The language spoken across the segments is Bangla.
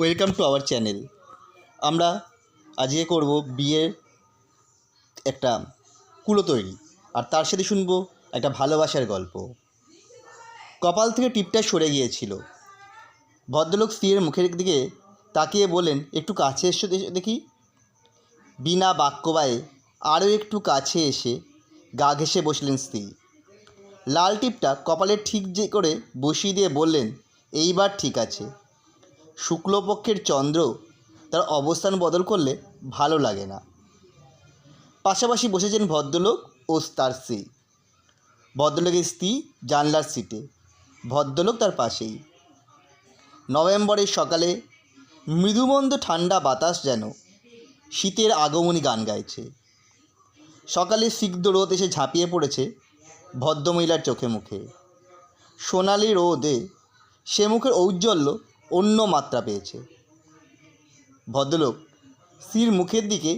ওয়েলকাম টু আওয়ার চ্যানেল আমরা আজকে করব বিয়ের একটা কুলো তৈরি। আর তার সাথে শুনব একটা ভালোবাসার গল্প। কপাল থেকে টিপটা সরে গিয়েছিল। ভদ্রলোক স্ত্রীর মুখের দিকে তাকিয়ে বলেন একটু কাছে এসো দেখি। বিনা বাক্যবায়ে আরও একটু কাছে এসে গা ঘেঁষে বসলেন স্ত্রী। লাল টিপটা কপালে ঠিক যে করে বসিয়ে দিয়ে বললেন, এইবার ঠিক আছে। শুক্লপক্ষের চন্দ্র তার অবস্থান বদল করলে ভালো লাগে না। পাশাপাশি বসেছেন ভদ্রলোক ও তার স্ত্রী। ভদ্রলোকের স্ত্রী জানলার সিটে, ভদ্রলোক তার পাশেই। নভেম্বরের সকালে মৃদুমন্দ ঠান্ডা বাতাস যেন শীতের আগমনী গান গাইছে। সকালে সিগ্ধ রোদ এসে ঝাঁপিয়ে পড়েছে ভদ্রমহিলার চোখে মুখে। সোনালি রোদে সে মুখের ঔজ্জ্বল্য অন্য মাত্রা পেয়েছে। ভদ্রলোক স্ত্রীর মুখের দিকে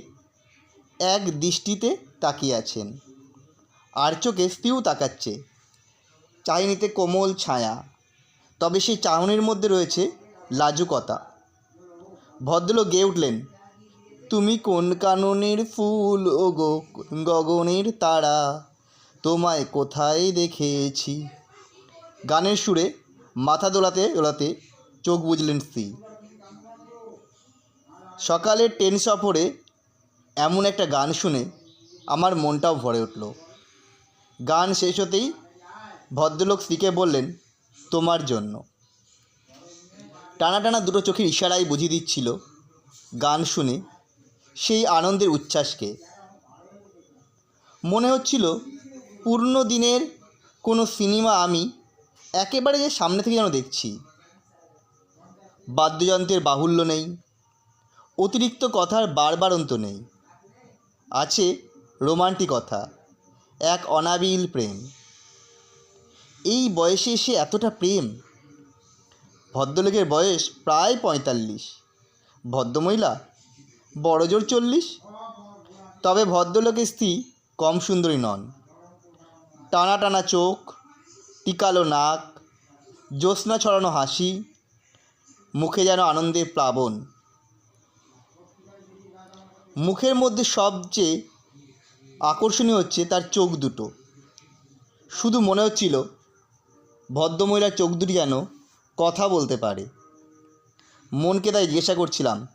এক দৃষ্টিতে তাকিয়ে আছেন। আর চোখে স্ত্রীও তাকাচ্ছে। চাইনিতে কোমল ছায়া, তবে সেই চাহনির মধ্যে রয়েছে লাজুকতা। ভদ্রলোক গেয়ে উঠলেন, তুমি কোন কাননের ফুল, ও গগনের তারা, তোমায় কোথায় দেখেছি? গানের সুরে মাথা দোলাতে দোলাতে চোখ বুঝলেন স্ত্রী। সকালের ট্রেন সফরে এমন একটা গান শুনে আমার মনটাও ভরে উঠল। গান শেষ হতেই ভদ্রলোক স্ত্রীকে বললেন, তোমার জন্য। টানা টানা দুটো চোখের ইশারায় বুঝিয়ে দিচ্ছিল গান শুনে সেই আনন্দের উচ্ছ্বাসকে। মনে হচ্ছিল পূর্ণ দিনের কোনো সিনেমা আমি একেবারে যে সামনে থেকে যেন দেখছি। বাদ্যযন্ত্রের বাহুল্য নেই। অতিরিক্ত কথার বারবারন্ত নেই। আছে রোমান্টিকতা এক অনাবিল প্রেম। এই বয়সে এসে এতটা প্রেম? ভদ্রলোকের বয়স প্রায় পঁয়তাল্লিশ। ভদ্রমহিলা? বড়জোর চল্লিশ? তবে ভদ্রলোকের স্ত্রী কম সুন্দরী নন। টানা টানা চোখ, টিকালো নাক, জ্যোৎস্না ছড়ানো হাসি মুখে যেন আনন্দের প্লাবন। মুখের মধ্যে সবচেয়ে আকর্ষণীয় হচ্ছে তার চোখ দুটো। শুধু মনে হচ্ছিল ভদ্রমহিলার চোখ দুটি যেন কথা বলতে পারে। মনকে তাই জিজ্ঞাসা করছিলাম,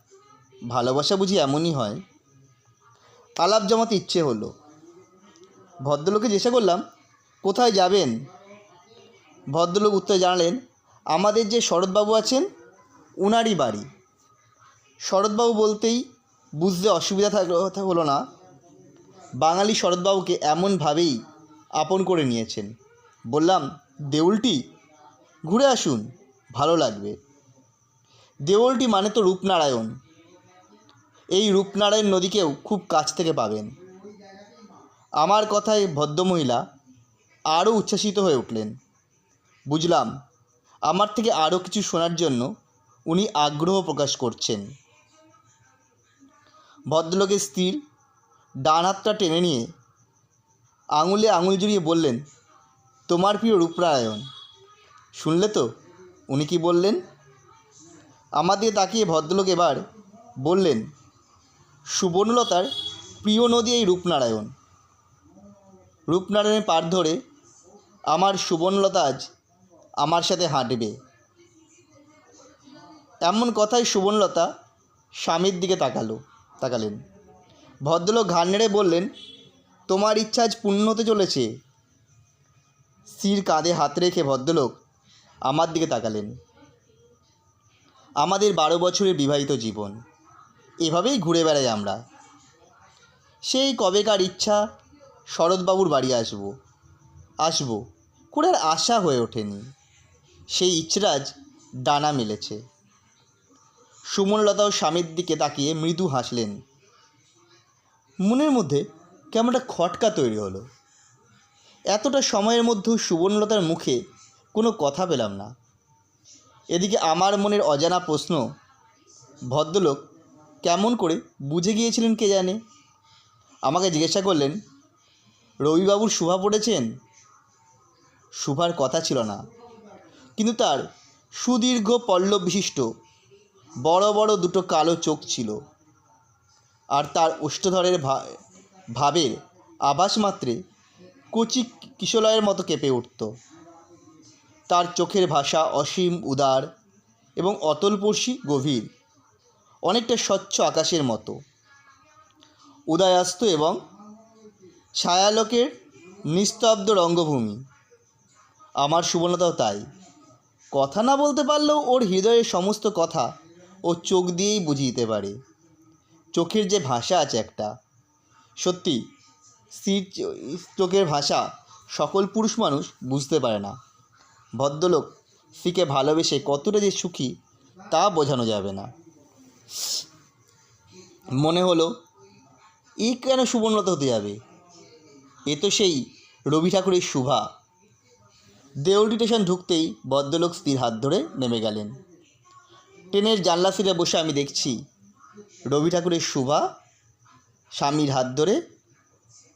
ভালোবাসা বুঝি এমনই হয়? আলাপ জমাতে ইচ্ছে হলো। ভদ্রলোককে জিজ্ঞাসা করলাম, কোথায় যাবেন? ভদ্রলোক উত্তরে জানালেন, আমাদের যে শরৎবাবু আছেন উনারই বাড়ি। শরৎবাবু বলতেই বুঝতে অসুবিধা কথা হলো না, বাঙালি শরৎবাবুকে এমনভাবেই আপন করে নিয়েছেন। বললাম, দেউলটি, ঘুরে আসুন, ভালো লাগবে। দেউলটি মানে তো রূপনারায়ণ। এই রূপনারায়ণ নদীকেও খুব কাছ থেকে পাবেন। আমার কথায় ভদ্রমহিলা আরও উচ্ছ্বাসিত হয়ে উঠলেন। বুঝলাম, আমার থেকে আরও কিছু শোনার জন্য উনি আগ্রহ প্রকাশ করছেন। ভদ্রলোকের স্ত্রীর ডান হাতটা টেনে নিয়ে আঙুলে আঙুল জড়িয়ে বললেন, তোমার প্রিয় রূপনারায়ণ শুনলে তো? উনি কি বললেন? আমার দিকে তাকিয়ে ভদ্রলোক এবার বললেন, সুবর্ণলতার প্রিয় নদী এই রূপনারায়ণ। রূপনারায়ণের পার ধরে আমার সুবর্ণলতা আজ আমার সাথে হাঁটবে। এমন কথায় সুবর্ণলতা স্বামীর দিকে তাকালো, তাকালেন। ভদ্রলোক ঘাড় নেড়ে বললেন, তোমার ইচ্ছা আজ পূর্ণ হতে চলেছে। স্ত্রীর কাঁধে হাত রেখে ভদ্রলোক আমার দিকে তাকালেন। আমাদের বারো বছরের বিবাহিত জীবন, এভাবেই ঘুরে বেড়াই আমরা। সেই কবেকার ইচ্ছা শরৎবাবুর বাড়ি আসব আসব করে আর আশা হয়ে ওঠেনি। সেই ইচ্ছরাজ ডানা মেলেছে। সুমনলতাও স্বামীর দিকে তাকিয়ে মৃদু হাসলেন। মনের মধ্যে কেমন একটা খটকা তৈরি হলো। এতটা সময়ের মধ্যেও সুবর্ণলতার মুখে কোনো কথা পেলাম না। এদিকে আমার মনের অজানা প্রশ্ন, ভদ্রলোক কেমন করে বুঝে গিয়েছিলেন কে জানে? আমাকে জিজ্ঞাসা করলেন, রবিবাবুর শুভা পড়েছেন? শুভার কথা ছিল না, কিন্তু তার সুদীর্ঘ পল্লব বিশিষ্ট বড় বড় দুটো কালো চোখ ছিল। আর তার ওষ্ঠধরের ভাবের আভাস মাত্রে কচি কিশলয়ের মতো কেঁপে উঠত। তার চোখের ভাষা অসীম উদার এবং অতলপর্শী গভীর, অনেকটা স্বচ্ছ আকাশের মতো। উদয়াস্ত এবং ছায়ালোকের নিস্তব্ধ রঙ্গভূমি। আমার সুবর্ণতাও তাই। কথা না বলতে পারলেও ওর হৃদয়ের সমস্ত কথা ও চোখ দিয়েই বুঝিয়ে দিতে পারে। চোখের যে ভাষা আছে একটা। সত্যি, স্ত্রীর চোখের ভাষা সকল পুরুষ মানুষ বুঝতে পারে না। ভদ্রলোক স্ত্রীকে ভালোবেসে কতটা যে সুখী তা বোঝানো যাবে না। মনে হলো এই কেন সুবর্ণতা হতে যাবে? এ তো সেই রবি ঠাকুরের শুভা। দেউলটি স্টেশন ঢুকতেই ভদ্রলোক স্ত্রীর হাত ধরে নেমে গেলেন। ট্রেনের জানলা সিটে বসে আমি দেখছি রবি ঠাকুরের শুভা, স্বামীর হাত ধরে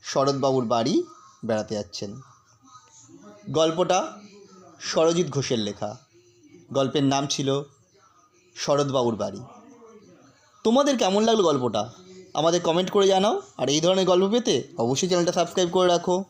শরৎবাবুর বাড়ি বেড়াতে যাচ্ছেন। গল্পটা সরজিৎ ঘোষের লেখা। গল্পের নাম ছিল শরৎবাবুর বাড়ি। তোমাদের কেমন লাগল গল্পটা? আমাদের কমেন্ট করে জানাও। আর এই ধরনের গল্প পেতে অবশ্যই চ্যানেলটা সাবস্ক্রাইব করে রাখো।